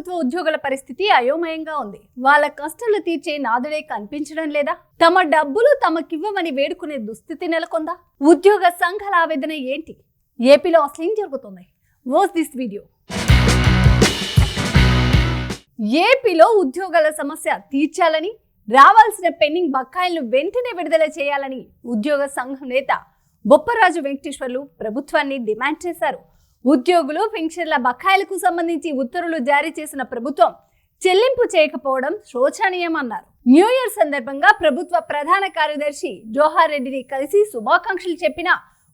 ప్రభుత్వ ఉద్యోగుల పరిస్థితి అయోమయంగా ఉంది. వాళ్ళ కష్టాలు తీర్చే నాదుడే కనిపించడం లేదా? తమ డబ్బులు తమకివ్వమని వేడుకునే దుస్థితి నెలకొందా? ఉద్యోగ సంఘాల ఆవేదన ఏంటి? ఏపీలో అసలు ఏం జరుగుతుంది? వాచ్ దిస్ వీడియో ఏపీలో ఉద్యోగాల సమస్య తీర్చాలని రావాల్సిన పెండింగ్ బకాయిలను వెంటనే విడుదల చేయాలని ఉద్యోగ సంఘం నేత బొప్పరాజు వెంకటేశ్వర్లు ప్రభుత్వాన్ని డిమాండ్ చేశారు. ఉద్యోగులు పెన్షన్ల బకాయిలకు సంబంధించి ఉత్తర్వులు జారీ చేసిన ప్రభుత్వం చెల్లింపు చేయకపోవడం శోచనీయమన్నారు. న్యూ ఇయర్ సందర్భంగా ప్రభుత్వ ప్రధాన కార్యదర్శి జోహార్ రెడ్డిని కలిసి శుభాకాంక్షలు చెప్పిన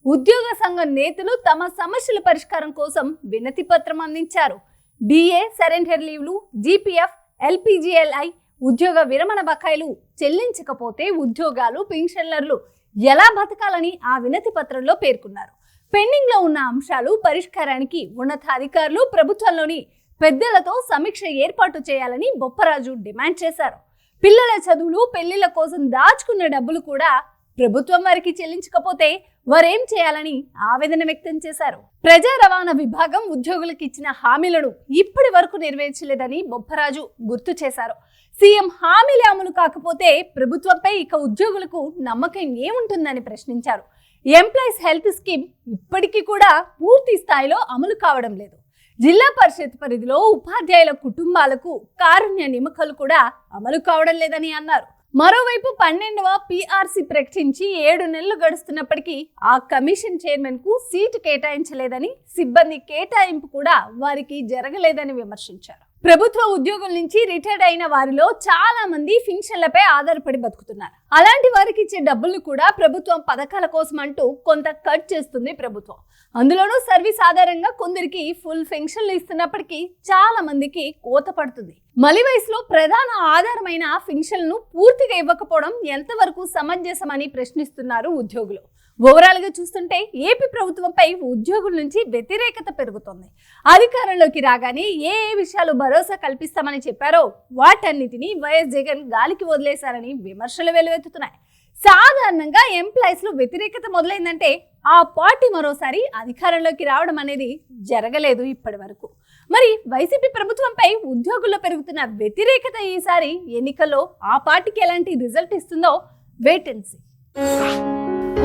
ఉద్యోగ సంఘం నేతలు తమ సమస్యల పరిష్కారం కోసం వినతి పత్రం అందించారు. డిఏ సరెండర్ లీవ్లు జీపీఎఫ్ ఎల్పిజిఎల్ఐ ఉద్యోగ విరమణ బకాయిలు చెల్లించకపోతే ఉద్యోగాలు పెన్షన్లర్లు ఎలా బతకాలని ఆ వినతి పత్రంలో పేర్కొన్నారు. పెండింగ్లో ఉన్న అంశాలు పరిష్కారానికి ఉన్నతాధికారులు ప్రభుత్వంలోని పెద్దలతో సమీక్ష ఏర్పాటు చేయాలని బొప్పరాజు డిమాండ్ చేశారు. పిల్లల చదువులు పెళ్ళిళ్ళ కోసం దాచుకున్న డబ్బులు కూడా ప్రభుత్వం వారికి చెల్లించకపోతే వారేం చేయాలని ఆవేదన వ్యక్తం చేశారు. ప్రజా రవాణా విభాగం ఉద్యోగులకు ఇచ్చిన హామీలను ఇప్పటి వరకు నెరవేర్చలేదని బొప్పరాజు గుర్తు చేశారు. సీఎం హామీలు అమలు కాకపోతే ప్రభుత్వంపై ఇక ఉద్యోగులకు నమ్మకం ఏముంటుందని ప్రశ్నించారు. ఎంప్లాయీస్ హెల్త్ స్కీమ్ ఇప్పటికీ కూడా పూర్తి స్థాయిలో అమలు కావడం లేదు. జిల్లా పరిషత్ పరిధిలో ఉపాధ్యాయుల కుటుంబాలకు కారుణ్య నిమకలు కూడా అమలు కావడం లేదని అన్నారు. మరోవైపు పన్నెండవ పీఆర్సీ ప్రకటించి ఏడు నెలలు గడుస్తున్నప్పటికీ ఆ కమిషన్ చైర్మన్కు సీటు కేటాయించలేదని సిబ్బంది కేటాయింపు కూడా వారికి జరగలేదని విమర్శించారు. ప్రభుత్వ ఉద్యోగుల నుంచి రిటైర్డ్ అయిన వారిలో చాలా మంది ఫింక్షన్లపై ఆధారపడి బతుకుతున్నారు. అలాంటి వారికి ఇచ్చే డబ్బులు కూడా ప్రభుత్వం పథకాల కోసం అంటూ కొంత కట్ చేస్తుంది ప్రభుత్వం. అందులోనూ సర్వీస్ ఆధారంగా కొందరికి ఫుల్ పెన్షన్లు ఇస్తున్నప్పటికీ చాలా మందికి కోత పడుతుంది. మలి వయసులో ప్రధాన ఆధారమైన పెన్షన్లను పూర్తిగా ఇవ్వకపోవడం ఎంతవరకు సమంజసమని ప్రశ్నిస్తున్నారు ఉద్యోగులు. ఓవరాల్గా చూస్తుంటే ఏపీ ప్రభుత్వంపై ఉద్యోగుల నుంచి వ్యతిరేకత పెరుగుతోంది. అధికారంలోకి రాగానే ఏ ఏ విషయాలు భరోసా కల్పిస్తామని చెప్పారో వాటన్నిటిని వైఎస్ జగన్ గాలికి వదిలేశారని విమర్శలు తలెత్తుతున్నాయి సాధారణంగా ఎంప్లాయీస్లో వ్యతిరేకత మొదలైందంటే ఆ పార్టీ మరోసారి అధికారంలోకి రావడం అనేది జరగలేదు ఇప్పటి వరకు మరి వైసీపీ ప్రభుత్వంపై ఉద్యోగుల్లో పెరుగుతున్న వ్యతిరేకత ఈసారి ఎన్నికల్లో ఆ పార్టీకి ఎలాంటి రిజల్ట్ ఇస్తుందో వెయిట్ అండ్ సీ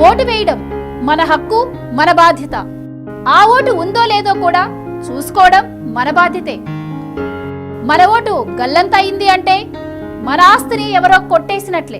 ఓటు వేయడం మన హక్కు మన బాధ్యత. ఆ ఓటు ఉందో లేదో కూడా చూసుకోవడం మన బాధ్యతే. మన ఓటు గల్లంతయింది అంటే మన ఆస్తిని ఎవరో కొట్టేసినట్లే.